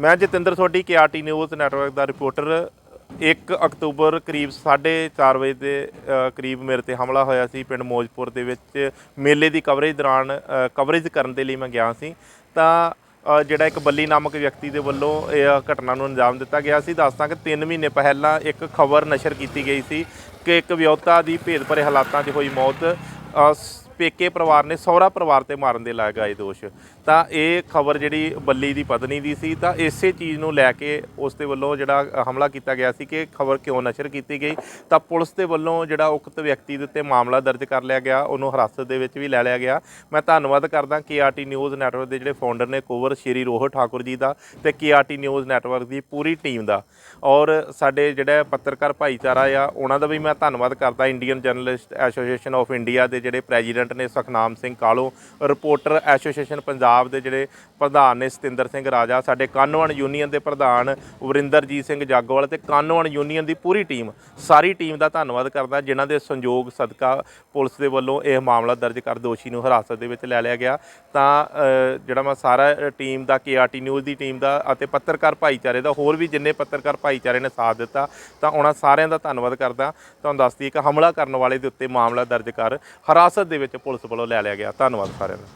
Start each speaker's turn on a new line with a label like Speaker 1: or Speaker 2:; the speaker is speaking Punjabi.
Speaker 1: ਮੈਂ Jatinder Sodhi KRT news network ਦਾ ਰਿਪੋਰਟਰ 1 ਅਕਤੂਬਰ ਕਰੀਬ 4:30 ਵਜੇ ਦੇ ਕਰੀਬ ਮੇਰੇ ਤੇ ਹਮਲਾ ਹੋਇਆ ਸੀ ਪਿੰਡ ਮੋਜਪੁਰ ਦੇ ਵਿੱਚ। ਮੇਲੇ ਦੀ ਕਵਰੇਜ ਦੌਰਾਨ ਕਵਰੇਜ ਕਰਨ ਦੇ ਲਈ ਮੈਂ ਗਿਆ ਸੀ। ਤਾਂ ਜਿਹੜਾ ਇੱਕ ਬੱਲੀ ਨਾਮਕ ਵਿਅਕਤੀ ਦੇ ਵੱਲੋਂ ਇਹ ਘਟਨਾ ਨੂੰ ਅੰਜਾਮ ਦਿੱਤਾ ਗਿਆ ਸੀ। ਦੱਸਦਾ ਕਿ 3 ਮਹੀਨੇ ਪਹਿਲਾਂ ਇੱਕ ਖਬਰ ਨਸ਼ਰ ਕੀਤੀ ਗਈ ਸੀ ਕਿ ਇੱਕ ਵਿਅਕਤਾ ਦੀ ਭੇਦਭਰੇ ਹਾਲਾਤਾਂ 'ਚ ਹੋਈ ਮੌਤ। ਪੇਕੇ ਪਰਿਵਾਰ ਨੇ ਸਹੁਰਾ ਪਰਿਵਾਰ ਤੇ ਮਾਰਨ ਦੇ ਲਾਇਕ ਆਏ ਦੋਸ਼। ਤਾਂ ਇਹ ਖਬਰ ਜਿਹੜੀ ਬੱਲੀ ਦੀ ਪਤਨੀ ਦੀ ਸੀ, ਤਾਂ ਇਸੇ ਚੀਜ਼ ਨੂੰ ਲੈ ਕੇ ਉਸ ਦੇ ਵੱਲੋਂ ਜਿਹੜਾ ਹਮਲਾ ਕੀਤਾ ਗਿਆ ਸੀ ਕਿ ਖਬਰ ਕਿਉਂ ਨਸ਼ਰ ਕੀਤੀ ਗਈ। ਤਾਂ ਪੁਲਿਸ ਦੇ ਵੱਲੋਂ ਜਿਹੜਾ ਉਕਤ ਵਿਅਕਤੀ ਦੇ ਉੱਤੇ ਮਾਮਲਾ ਦਰਜ ਕਰ ਲਿਆ ਗਿਆ, ਉਹਨੂੰ ਹਿਰਾਸਤ ਦੇ ਵਿੱਚ ਵੀ ਲੈ ਲਿਆ ਗਿਆ। ਮੈਂ ਧੰਨਵਾਦ ਕਰਦਾ ਕੇਆਰਟੀ ਨਿਊਜ਼ ਨੈਟਵਰਕ ਦੇ ਜਿਹੜੇ ਫਾਊਂਡਰ ਨੇ, ਕੋਵਰ ਸ਼੍ਰੀ ਰੋਹਤ ਠਾਕੁਰ ਜੀ ਦਾ ਤੇ ਕੇਆਰਟੀ ਨਿਊਜ਼ ਨੈਟਵਰਕ ਦੀ ਪੂਰੀ ਟੀਮ ਦਾ। ਔਰ ਸਾਡੇ ਜਿਹੜਾ ਪੱਤਰਕਾਰ ਭਾਈਚਾਰਾ ਆ, ਉਹਨਾਂ ਦਾ ਵੀ ਮੈਂ ਧੰਨਵਾਦ ਕਰਦਾ। Indian journalist association of India ਦੇ ਜਿਹੜੇ ਪ੍ਰੈਜ਼ੀਡੈਂਟ ਨੇ ਸੁਖਨਾਮ ਸਿੰਘ ਕਾਲੋ, ਰਿਪੋਰਟਰ ਐਸੋਸੀਏਸ਼ਨ ਪੰਜਾਬ ਦੇ ਜਿਹੜੇ ਪ੍ਰਧਾਨ ਨੇ ਸਤਿੰਦਰ ਸਿੰਘ ਰਾਜਾ, ਸਾਡੇ ਕਾਨੋਵਨ ਯੂਨੀਅਨ ਦੇ ਪ੍ਰਧਾਨ ਵਰਿੰਦਰਜੀਤ ਸਿੰਘ ਜਾਗੋਵਾਲ ਤੇ ਕਾਨੋਵਨ ਯੂਨੀਅਨ ਦੀ ਪੂਰੀ ਟੀਮ, ਸਾਰੀ ਟੀਮ ਦਾ ਧੰਨਵਾਦ ਕਰਦਾ, ਜਿਨ੍ਹਾਂ ਦੇ ਸੰਯੋਗ ਸਦਕਾ ਪੁਲਿਸ ਦੇ ਵੱਲੋਂ ਇਹ ਮਾਮਲਾ ਦਰਜ ਕਰ ਦੋਸ਼ੀ ਨੂੰ ਹਿਰਾਸਤ ਦੇ ਵਿੱਚ ਲੈ ਲਿਆ ਗਿਆ। ਤਾਂ ਜਿਹੜਾ ਮੈਂ ਸਾਰਾ ਟੀਮ ਦਾ ਕੇਆਰਟੀ ਨਿਊਜ਼ ਦੀ ਟੀਮ ਦਾ ਅਤੇ ਪੱਤਰਕਾਰ ਭਾਈਚਾਰੇ ਦਾ, ਹੋਰ ਵੀ ਜਿੰਨੇ ਪੱਤਰਕਾਰ ਭਾਈਚਾਰੇ ਨੇ ਸਾਥ ਦਿੱਤਾ, ਤਾਂ ਉਹਨਾਂ ਸਾਰਿਆਂ ਦਾ ਧੰਨਵਾਦ ਕਰਦਾ। ਤੁਹਾਨੂੰ ਦੱਸਦੀ ਦਈਏ ਕਿ ਹਮਲਾ ਕਰਨ ਵਾਲੇ ਦੇ ਉੱਤੇ ਮਾਮਲਾ ਦਰਜ ਕਰ ਹਿਰਾਸਤ ਦੇ ਵਿੱਚ ਪੁਲਿਸ ਵੱਲੋਂ ਲੈ ਲਿਆ ਗਿਆ। ਧੰਨਵਾਦ ਸਾਰਿਆਂ ਦਾ।